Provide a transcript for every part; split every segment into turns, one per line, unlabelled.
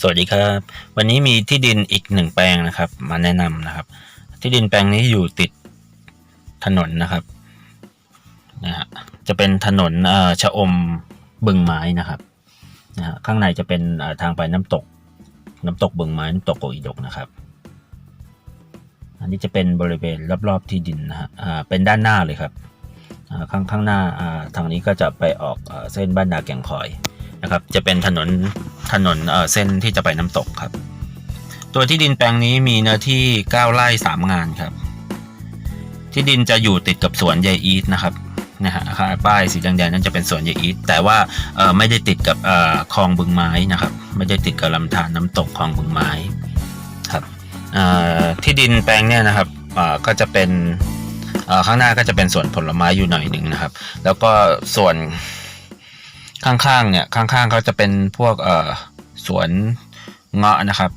สวัสดีครับ วันนี้มีที่ดินอีกหนึ่งแปลงนะครับ มาแนะนำนะครับ ที่ดินแปลงนี้อยู่ติดถนนนะครับนะฮะจะเป็นถนนเอ่อชะอมบึงไม้นะครับนะฮะข้างในจะเป็นอ่อทางไปน้ำตก น้ำตกบึงไม้น้ำตกโกอีดกนะครับ อันนี้จะเป็นบริเวณรอบๆที่ดินนะฮะอ่าเป็นด้านหน้าเลยครับอ่าข้างข้างหน้าอ่าทางนี้ก็จะไปออกอ่อเส้นบ้านนาแก่งคอย นะครับ จะเป็นถนนถนนเเส้นที่จะไปน้ำตกครับ ตัวที่ดินแปลงนี้มีเนื้อที่ 9 ไร่ 3 งานครับ ที่ดินจะอยู่ติดกับสวนยายอีทนะครับนะฮะป้ายสีแดงๆนั้นจะเป็นสวนยายอีทแต่ว่าไม่ได้ติดกับคลองบึงไม้นะครับ ไม่ได้ติดกับลำธารน้ำตกคลองบึงไม้ครับที่ดินแปลงเนี่ยนะครับเอ่อก็จะเป็นข้างหน้าก็จะเป็นสวนผลไม้อยู่หน่อยหนึ่งนะครับ แล้วก็ส่วน ข้างๆเนี่ยข้างๆเขาจะเป็นพวกเอ่อสวนเงาะนะครับ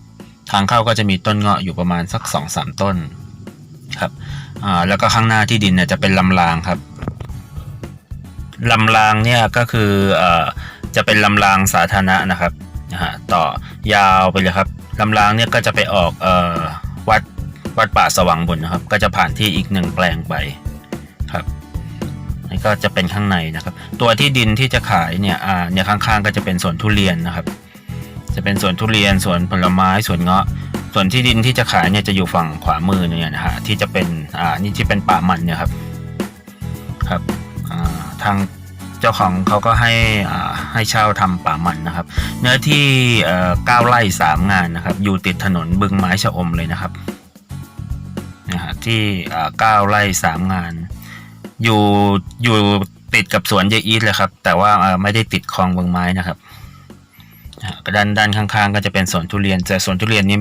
ทางเข้าก็จะมีต้นเงาะอยู่ประมาณสักสองสามต้นครับอ่าแล้วก็ข้างหน้าที่ดินเนี่ยจะเป็นลำรางครับลำรางเนี่ยก็คือเอ่อจะเป็นลำรางสาธารณะนะครับนะฮะต่อยาวไปเลยครับลำรางเนี่ยก็จะไปออกเอ่อวัดวัดป่าสว่างบุญนะครับ ก็จะผ่านที่อีกหนึ่งแปลงไป นี่ก็จะเป็นข้างในนะครับ ตัวที่ดินที่จะขายเนี่ยอ่าเนี่ยข้างๆ ก็จะเป็นสวนทุเรียนนะครับ จะเป็นสวนทุเรียนสวนผลไม้สวนเงาะส่วนที่ดินที่จะขายเนี่ยจะอยู่ฝั่งขวามือเนี่ยนะฮะที่จะเป็นอ่านี่ที่เป็นป่ามันเนี่ยครับครับอ่าทางเจ้าของเขาก็ให้อ่าให้เช่าทำป่ามันนะครับ เนื้อที่เอ่อเก้าไร่สามงานนะครับ อยู่ติดถนนบึงไม้ชะอมเลยนะครับนะฮะที่อ่าเก้าไร่สามงาน อยู่อยู่ติดกับสวนยายอีทเลยครับ แต่ว่าไม่ได้ติดคลองเบืองไม้นะครับด้านด้านข้างๆ ก็จะเป็นสวนทุเรียนแต่สวนทุเรียนนี่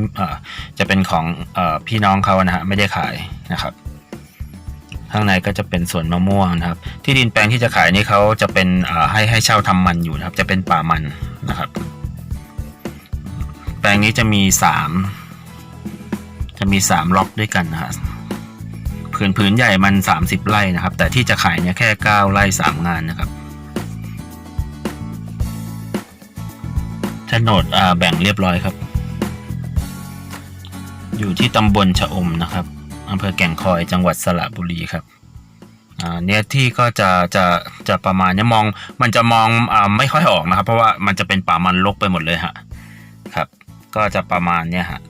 จะเป็นของอพี่น้องเขานะฮะไม่ได้ขายนะครับ ข้างในก็จะเป็นสวนมะม่วงนะครับ ที่ดินแปลงที่จะขายนี่เขาจะเป็นให้ให้เช่าทำมันอยู่นะครับ จะเป็นป่ามันนะครับ แปลงนี้จะมีสามจะมีสามล็อกด้วยกันนะฮะ ผืนผืนใหญ่มัน 30 ไร่นะครับ แต่ที่จะขายเนี่ยแค่ 9 ไร่ 3 งานนะครับโฉนดอ่าแบ่งเรียบร้อยครับ อยู่ที่ตำบลชะอมนะครับอำเภอแก่งคอยจังหวัดสระบุรีครับอ่าเนี่ยที่ก็จะจะจะประมาณเนี้ยมองมันจะมองอ่าไม่ค่อยออกนะครับ เพราะว่ามันจะเป็นป่ามันรกไปหมดเลยฮะครับ ก็จะประมาณเนี้ยฮะ